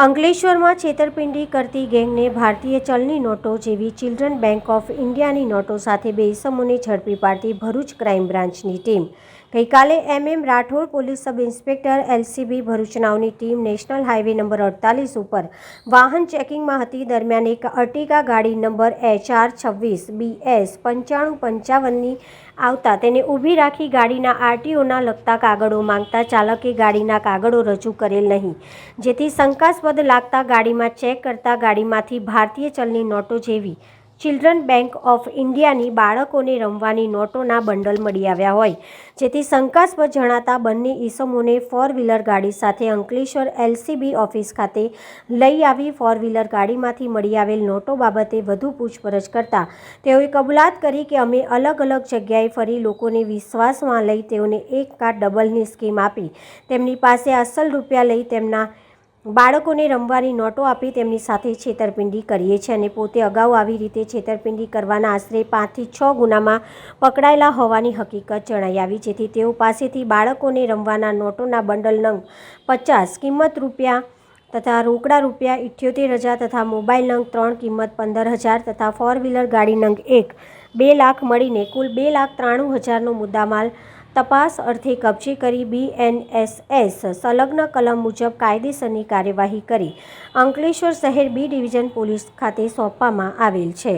અંકલેશ્વરમાં છેતરપિંડી કરતી ગેંગને ભારતીય ચલની નોટો જેવી ચિલ્ડ્રન બેંક ઓફ ઇન્ડિયાની નોટો સાથે બે ઇસમોને ઝડપી પાડતી ભરૂચ ક્રાઇમ બ્રાન્ચની ટીમ ગઈકાલે MM Rathod police sub inspector LCB Bharuch નાઓની team national highway number અડતાલીસ ઉપર વાહન ચેકિંગમાં હતી. દરમિયાન એક અર્ટિગા ગાડી નંબર એચઆર છવ્વીસ બીએસ પંચાણું પંચાવનની આવતા તેને ઊભી રાખી ગાડીના આરટીઓના લગતા કાગળો માંગતા ચાલકે ગાડીના કાગળો રજૂ કરેલ નહીં. જેથી શંકાસ્પદ લાગતા ગાડીમાં ચેક કરતા ગાડીમાંથી ભારતીય ચલની નોટો જેવી ચિલ્ડ્રન બેંક ઓફ ઇન્ડિયાની બાળકોને રમવાની નોટોના બંડલ મળી આવ્યા હોય. જેથી શંકાસ્પદ જણાતા બંને ઈસમોને ફોર વ્હીલર ગાડી સાથે અંકલેશ્વર એલસીબી ઓફિસ ખાતે લઈ આવી ફોર વ્હીલર ગાડીમાંથી મળી આવેલ નોટો બાબતે વધુ પૂછપરછ કરતા તેઓએ કબૂલાત કરી કે અમે અલગ અલગ જગ્યાએ ફરી લોકોને વિશ્વાસમાં લઈ તેઓને એક કા ડબલની સ્કીમ આપી. તેમની પાસે અસલ રૂપિયા લઈ તેમના બાળકોને રમવાની નોટો આપી તેમની સાથે છેતરપિંડી કરીએ છીએ અને પોતે અગાઉ આવી રીતે છેતરપિંડી કરવાના આશરે પાંચથી છ ગુનામાં પકડાયેલા હોવાની હકીકત જણાઈ આવી, જેથી તેઓ પાસેથી બાળકોને રમવાના નોટોના બંડલ નંગ પચાસ, કિંમત રૂપિયા તથા રોકડા રૂપિયા ઇઠ્યોતેર હજાર તથા મોબાઈલ નંગ ત્રણ, કિંમત પંદર હજાર તથા ફોર વ્હીલર ગાડી નંગ એક, બે લાખ મળીને કુલ બે લાખ ત્રાણું હજારનો મુદ્દામાલ તપાસ અર્થે કબજે કરી બીએનએસએસ સંલગ્ન કલમ મુજબ કાયદેસરની કાર્યવાહી કરી અંકલેશ્વર શહેર બી ડિવિઝન પોલીસ ખાતે સોંપવામાં આવેલ છે.